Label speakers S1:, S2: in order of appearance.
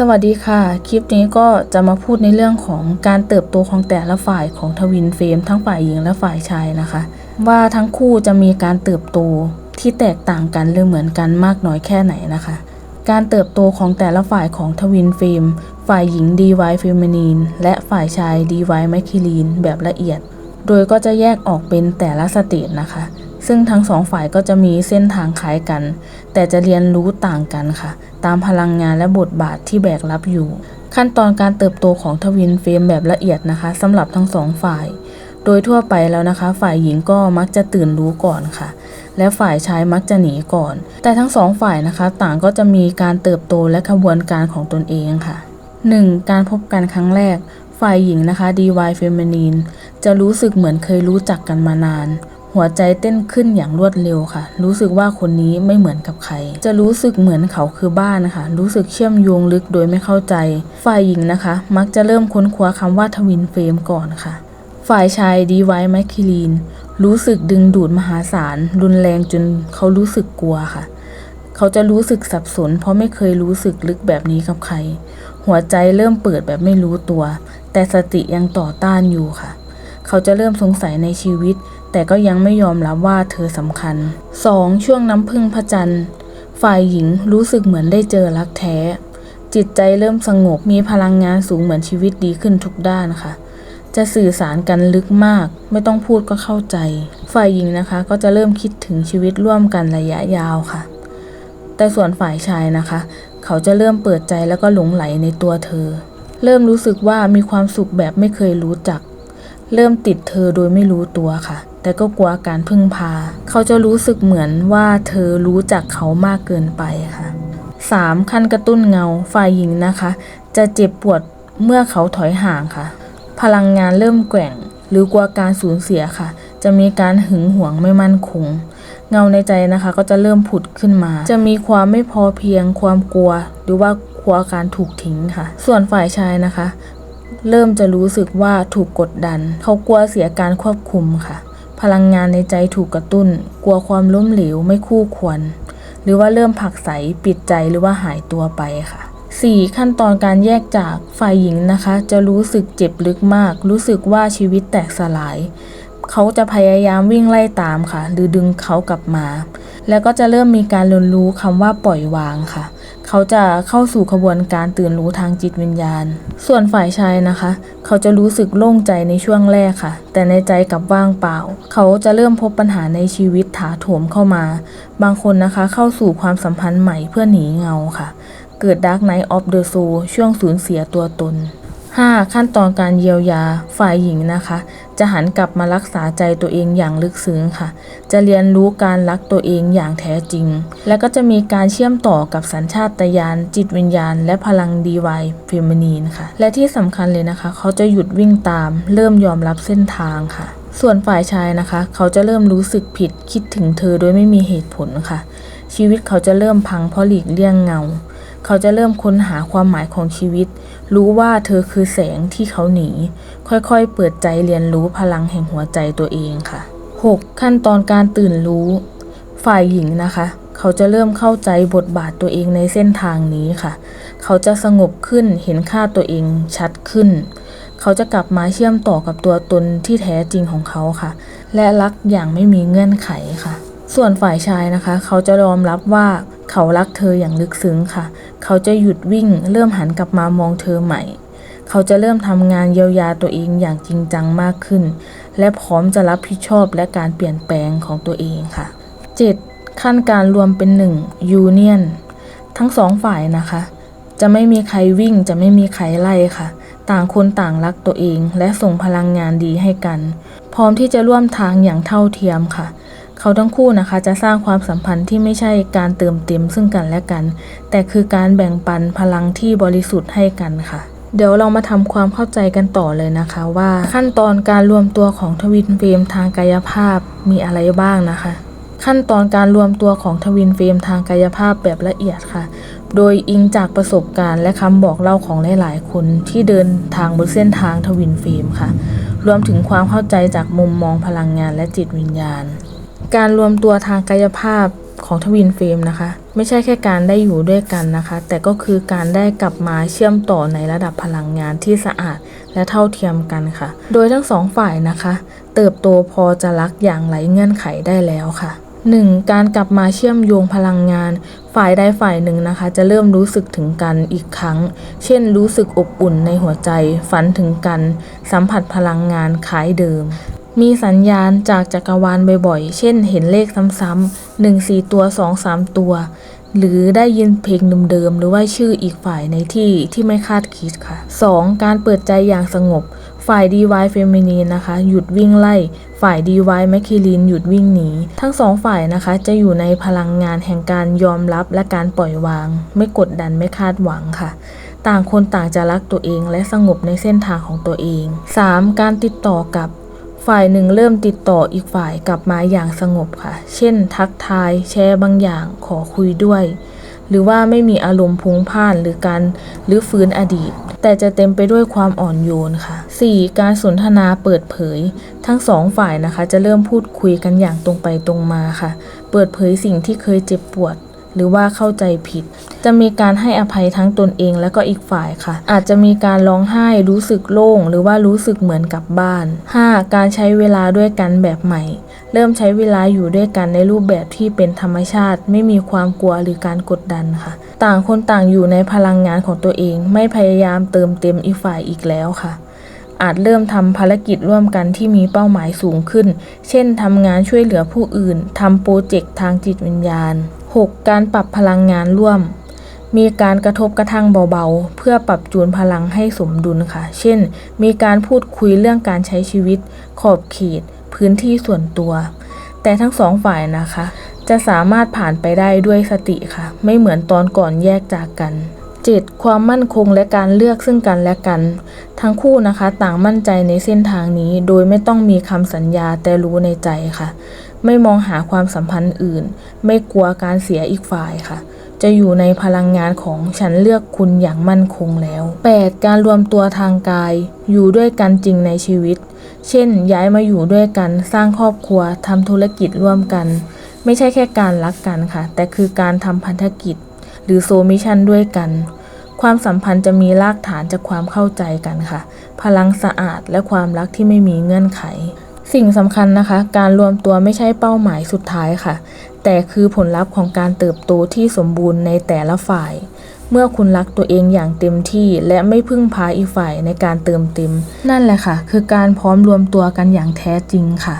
S1: สวัสดีค่ะ คลิปนี้ก็จะมาพูดในเรื่องของการเติบโตของแต่ละฝ่ายของทวินเฟรมทั้งฝ่ายหญิงและฝ่ายชายนะคะ ว่าทั้งคู่จะมีการเติบโตที่แตกต่างกันหรือเหมือนกันมากน้อยแค่ไหนนะคะ การเติบโตของแต่ละฝ่ายของทวินเฟรมฝ่ายหญิง DY เฟมินีนและฝ่ายชาย DY แมคคิลีนแบบละเอียด โดยก็จะแยกออกเป็นแต่ละสเตจนะคะ ซึ่งทั้งสองฝ่ายก็จะมีเส้นทางคล้ายกัน แต่จะเรียนรู้ต่างกันค่ะ ตามพลังงานและบทบาทที่แบกรับอยู่ ขั้นตอนการเติบโตของทวินเฟรมแบบละเอียดนะคะสำหรับทั้งสองฝ่าย โดยทั่วไปแล้วนะคะ ฝ่ายหญิงก็มักจะตื่นรู้ก่อนค่ะ และฝ่ายชายมักจะหนีก่อน แต่ทั้งสองฝ่ายนะคะ ต่างก็จะมีการเติบโตและขบวนการของตนเองค่ะ 1. การพบกันครั้งแรก ฝ่ายหญิงนะคะ DY Feminine จะรู้สึกเหมือนเคยรู้จักกันมานาน หัวใจเต้นขึ้นอย่างรวดเร็วค่ะ รู้สึกว่าคนนี้ไม่เหมือนกับใคร จะรู้สึกเหมือนเขาคือบ้านนะคะ รู้สึกเชื่อมโยงลึกโดยไม่เข้าใจ ฝ่ายหญิงนะคะ มักจะเริ่มค้นคว้าคำว่าทวินเฟรมก่อนค่ะ ฝ่ายชาย DY แมคคิลีน รู้สึกดึงดูดมหาศาล รุนแรงจนเขารู้สึกกลัวค่ะ เขาจะรู้สึกสับสน เพราะไม่เคยรู้สึกลึกแบบนี้กับใคร หัวใจเริ่มเปิดแบบไม่รู้ตัว แต่สติยังต่อต้านอยู่ค่ะ เขาจะเริ่มสงสัยในชีวิต แต่ก็ยังไม่ยอมรับว่าเธอสำคัญ 2. ช่วงน้ำพึ่งพระจันทร์ ฝ่ายหญิงรู้สึกเหมือนได้เจอรักแท้ จิตใจเริ่มสงบมีพลังงานสูงเหมือนชีวิตดีขึ้นทุกด้านค่ะ จะสื่อสารกันลึกมาก ไม่ต้องพูดก็เข้าใจ ฝ่ายหญิงนะคะก็จะเริ่มคิดถึงชีวิตร่วมกันระยะยาวค่ะ แต่ส่วนฝ่ายชายนะคะ เขาจะเริ่มเปิดใจแล้วก็หลงไหลในตัวเธอ เริ่มรู้สึกว่ามีความสุขแบบไม่เคยรู้จักเริ่มติดเธอโดยไม่รู้ตัวค่ะ แต่ก็กลัวการพึ่งพา เขาจะรู้สึกเหมือนว่าเธอรู้จักเขามากเกินไปค่ะ 3. ขั้นกระตุ้นเงาฝ่ายหญิงนะคะ จะเจ็บปวดเมื่อเขาถอยห่างค่ะ พลังงานเริ่มแกว่ง หรือกลัวการสูญเสียค่ะ จะมีการหึงหวงไม่มั่นคง เงาในใจนะคะ ก็จะเริ่มผุดขึ้นมา จะมีความไม่พอเพียง ความกลัว หรือว่ากลัวการถูกทิ้งค่ะ ส่วนฝ่ายชายนะคะ เริ่มจะรู้สึกว่าถูกกดดัน เขากลัวเสียการควบคุมค่ะ พลังงานในใจถูกกระตุ้น กลัวความล้มเหลวไม่คู่ควร หรือว่าเริ่มผักใสปิดใจหรือว่าหายตัวไปค่ะ 4. ขั้นตอนการแยกจากฝ่ายหญิงนะคะ จะรู้สึกเจ็บลึกมาก รู้สึกว่าชีวิตแตกสลาย เขาจะพยายามวิ่งไล่ตามค่ะ หรือดึงเขากลับมา แล้วก็จะเริ่มมีการเรียนรู้คำว่าปล่อยวางค่ะ เขาจะเข้าสู่ขบวนการตื่นรู้ทางจิตวิญญาณ ส่วนฝ่ายชายนะคะ เขาจะรู้สึกโล่งใจในช่วงแรกค่ะ แต่ในใจกลับว่างเปล่า เขาจะเริ่มพบปัญหาในชีวิตถาโถมเข้ามา บางคนนะคะเข้าสู่ความสัมพันธ์ใหม่เพื่อหนีเงาค่ะ เกิด Dark Night of the Soul ช่วงสูญเสียตัวตน 5. ขั้นตอนการเยียวยาฝ่ายหญิงนะคะ จะหันกลับมารักษาใจตัวเองอย่างลึกซึ้งค่ะ จะเรียนรู้การรักตัวเองอย่างแท้จริง และก็จะมีการเชื่อมต่อกับสัญชาตญาณจิตวิญญาณ และพลังดีวายเฟมินีนค่ะและที่สำคัญเลยนะคะ เขาจะหยุดวิ่งตาม เริ่มยอมรับเส้นทางค่ะ ส่วนฝ่ายชายนะคะ เขาจะเริ่มรู้สึกผิดคิดถึงเธอโดยไม่มีเหตุผลค่ะ ชีวิตเขาจะเริ่มพังเพราะหลีกเลี่ยงเงา เขาจะเริ่มค้นหาความหมายของชีวิต รู้ว่าเธอคือแสงที่เขาหนี ค่อยๆ เปิดใจเรียนรู้พลังแห่งหัวใจตัวเองค่ะ 6. ขั้นตอนการตื่นรู้ ฝ่ายหญิงนะคะ เขาจะเริ่มเข้าใจบทบาทตัวเองในเส้นทางนี้ค่ะ เขาจะสงบขึ้นเห็นค่าตัวเองชัดขึ้น เขาจะกลับมาเชื่อมต่อกับตัวตนที่แท้จริงของเขาค่ะ และรักอย่างไม่มีเงื่อนไขค่ะ ส่วนฝ่ายชายนะคะ เขาจะยอมรับว่าเขารักเธออย่างลึกซึ้งค่ะ เขาจะหยุดวิ่งเริ่มหันกลับมามองเธอใหม่ เขาจะเริ่มทำงานเยียวยาตัวเองอย่างจริงจังมากขึ้น และพร้อมจะรับผิดชอบและการเปลี่ยนแปลงของตัวเองค่ะ 7. ขั้นการรวมเป็นหนึ่งยูเนียนทั้งสองฝ่ายนะคะ จะไม่มีใครวิ่งจะไม่มีใครไล่ค่ะ ต่างคนต่างรักตัวเองและส่งพลังงานดีให้กัน พร้อมที่จะร่วมทางอย่างเท่าเทียมค่ะ เขาทั้งคู่นะคะจะสร้างความสัมพันธ์ที่ไม่ใช่การเติมเต็มซึ่งกันและกัน แต่คือการแบ่งปันพลังที่บริสุทธิ์ให้กันค่ะ เดี๋ยวเรามาทำความเข้าใจกันต่อเลยนะคะว่าขั้นตอนการรวมตัวของทวินเฟรมทางกายภาพมีอะไรบ้างนะคะ ขั้นตอนการรวมตัวของทวินเฟรมทางกายภาพแบบละเอียดค่ะ โดยอิงจากประสบการณ์และคำบอกเล่าของหลายๆ คนที่เดินทางบนเส้นทางทวินเฟรมค่ะ รวมถึงความเข้าใจจากมุมมองพลังงานและจิตวิญญาณ การรวมตัวทางกายภาพของทวินเฟรมนะคะ ไม่ใช่แค่การได้อยู่ด้วยกันนะคะ แต่ก็คือการได้กลับมาเชื่อมต่อในระดับพลังงานที่สะอาดและเท่าเทียมกันค่ะ โดยทั้งสองฝ่ายนะคะ เติบโตพอจะรักอย่างไร้เงื่อนไขได้แล้วค่ะ 1. การกลับมาเชื่อมโยงพลังงาน ฝ่ายใดฝ่ายหนึ่งนะคะ จะเริ่มรู้สึกถึงกันอีกครั้ง เช่น รู้สึกอบอุ่นในหัวใจ ฝันถึงกัน สัมผัสพลังงานคล้ายเดิม มีสัญญาณจากจักรวาลบ่อยๆ เช่นเห็นเลขซ้ำๆหนึ่งสี่ตัวสองสามตัว หรือได้ยินเพลงเดิมๆ หรือว่าชื่ออีกฝ่ายในที่ที่ไม่คาดคิดค่ะ 2. การเปิดใจอย่างสงบ ฝ่าย DY เฟมินีนนะคะ หยุดวิ่งไล่ ฝ่าย DY แมคคิลินหยุดวิ่งหนี ทั้งสองฝ่ายนะคะ จะอยู่ในพลังงานแห่งการยอมรับและการปล่อยวาง ไม่กดดันไม่คาดหวังค่ะต่างคนต่างจะรักตัวเองและสงบในเส้นทางของตัวเอง 3. การติดต่อกับ ฝ่ายหนึ่งเริ่มติดต่ออีกฝ่ายกลับมาอย่างสงบค่ะ เช่น ทักทาย แชร์บางอย่าง ขอคุยด้วย หรือว่าไม่มีอารมณ์พุ้งพ่านหรือการหรือฟื้นอดีต แต่จะเต็มไปด้วยความอ่อนโยนค่ะ 4. การสนทนาเปิดเผย ทั้งสองฝ่ายนะคะ จะเริ่มพูดคุยกันอย่างตรงไปตรงมาค่ะ เปิดเผยสิ่งที่เคยเจ็บปวด หรือว่าเข้าใจผิด จะมีการให้อภัยทั้งตนเองและก็อีกฝ่ายค่ะ อาจจะมีการร้องไห้รู้สึกโล่ง หรือว่ารู้สึกเหมือนกลับบ้าน 5. การใช้เวลาด้วยกันแบบใหม่ เริ่มใช้เวลาอยู่ด้วยกันในรูปแบบที่เป็นธรรมชาติ ไม่มีความกลัวหรือการกดดันค่ะ ต่างคนต่างอยู่ในพลังงานของตัวเอง ไม่พยายามเติมเต็มอีกฝ่ายอีกแล้วค่ะอาจเริ่มทำภารกิจร่วมกันที่มีเป้าหมายสูงขึ้น เช่นทำงานช่วยเหลือผู้อื่น ทำโปรเจกต์ทางจิตวิญญาณ 6. การปรับพลังงานร่วม มีการกระทบกระทั่งเบาๆ เพื่อปรับจูนพลังให้สมดุลค่ะ เช่น มีการพูดคุยเรื่องการใช้ชีวิต ขอบเขต พื้นที่ส่วนตัว แต่ทั้งสองฝ่ายนะคะ จะสามารถผ่านไปได้ด้วยสติค่ะ ไม่เหมือนตอนก่อนแยกจากกัน 7. ความมั่นคงและการเลือกซึ่งกันและกัน ทั้งคู่นะคะต่างมั่นใจในเส้นทางนี้ โดยไม่ต้องมีคำสัญญาแต่รู้ในใจค่ะ ไม่มองหาความสัมพันธ์อื่น ไม่กลัวการเสียอีกฝ่ายค่ะ จะอยู่ในพลังงานของฉันเลือกคุณอย่างมั่นคงแล้ว 8. การรวมตัวทางกาย อยู่ด้วยกันจริงในชีวิต เช่น ย้ายมาอยู่ด้วยกัน สร้างครอบครัวทำธุรกิจร่วมกัน ไม่ใช่แค่การรักกันค่ะ แต่คือการทำพันธกิจ หรือโซมิชันด้วยกันความสัมพันธ์จะมีรากฐานจากความเข้าใจกันค่ะ พลังสะอาดและความรักที่ไม่มีเงื่อนไข สิ่งสำคัญนะคะ การรวมตัวไม่ใช่เป้าหมายสุดท้ายค่ะ แต่คือผลลัพธ์ของการเติบโตที่สมบูรณ์ในแต่ละฝ่าย เมื่อคุณรักตัวเองอย่างเต็มที่ และไม่พึ่งพาอีกฝ่ายในการเติมเต็ม นั่นแหละค่ะ คือการพร้อมรวมตัวกันอย่างแท้จริงค่ะ